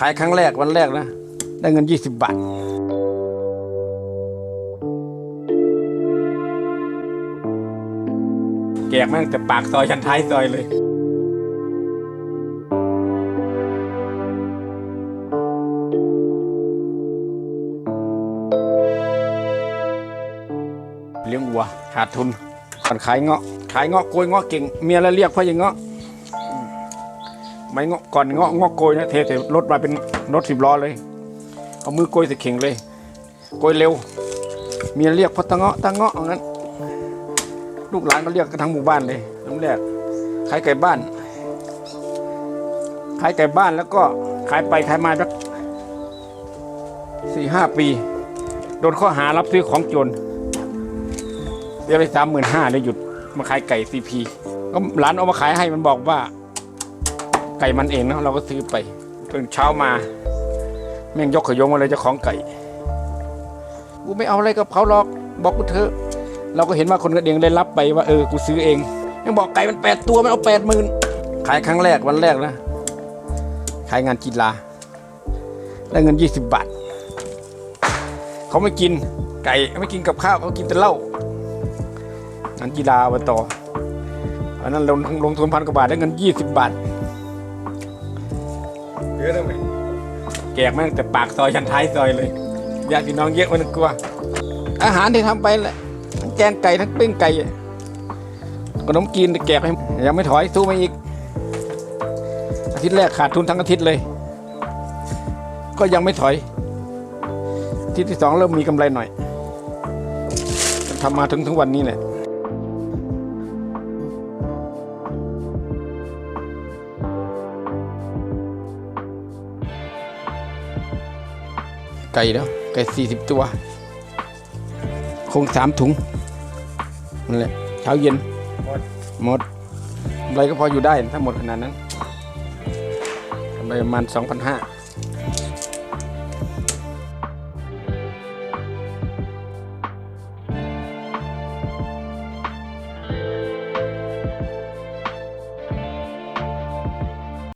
ขายครั้งแรกวันแรกนะ ได้เงินยี่สิบบาท แกกแม่งแต่ปากซอยยันท้ายซอยเลย เลี้ยงวัวขาดทุนก่อนขายเงาะ ขายเงาะโกยเงาะเก่ง เมียแล้วเรียกพ่อยังเงาะ ไม่เงาะก่อนเงาะเงาะโกยนะเทแต่รถมาเป็นรถสิบล้อเลย เอามือโกยใส่เข่งเลยโกยเร็ว เมียเรียกพ่อตะเงาะตะเงาะเอางั้น ลูกหลานก็เรียกกันทั้งหมู่บ้านเลยน้ำแรกขายไก่บ้านขายไก่บ้านแล้วก็ขายไปขายมาสักสี่ห้าปี โดนข้อหารับซื้อของโจรเรียกไปสามหมื่นห้าเลยหยุดมาขายไก่ซีพีก็ร้านเอามาขายให้มันบอกว่า ไก่มันเองเนาะเราก็ซื้อไปตื่นเช้ามา แม่งยกขยงมาเลยเจ้าของไก่กูไม่เอาอะไรกับเขาหรอกบอกกูเถอะ เราก็เห็นว่าคนกระเดียงได้รับไปว่าเออกูซื้อเองยังบอกไก่มันแปดตัวมันเอาแปดหมื่นขายครั้งแรกวันแรกนะขายงานกีฬาได้เงินยี่สิบบาทเขาไม่กินไก่ไม่กินกับข้าวเขากินแต่เหล้างานกีฬาอบตอันนั้นลงลงทุนพันกว่าบาทได้เงินยี่สิบบาท ยอะเลยแกกแม่งแต่ปากซอยยันท้ายซอยเลยญาติพี่น้องเยอะมันกลัว อาหารที่ทำไปแหละทั้งแกงไก่ทั้งปิ้งไก่ขนมกินแกกให้ยังไม่ถอยสู้มาอีก อาทิตย์แรกขาดทุนทั้งอาทิตย์เลย ก็ยังไม่ถอยอาทิตย์ที่สองเริ่มมีกำไรหน่อยทำมาถึงทุกวันนี้แหละ ไก่แล้วไก่สี่สิบตัว คงสามถุงนั่นแหละเช้าเย็น หมด หมดอะไรก็พออยู่ได้ถ้าหมดขนาดนั้นกำไรประมาณสองพันห้า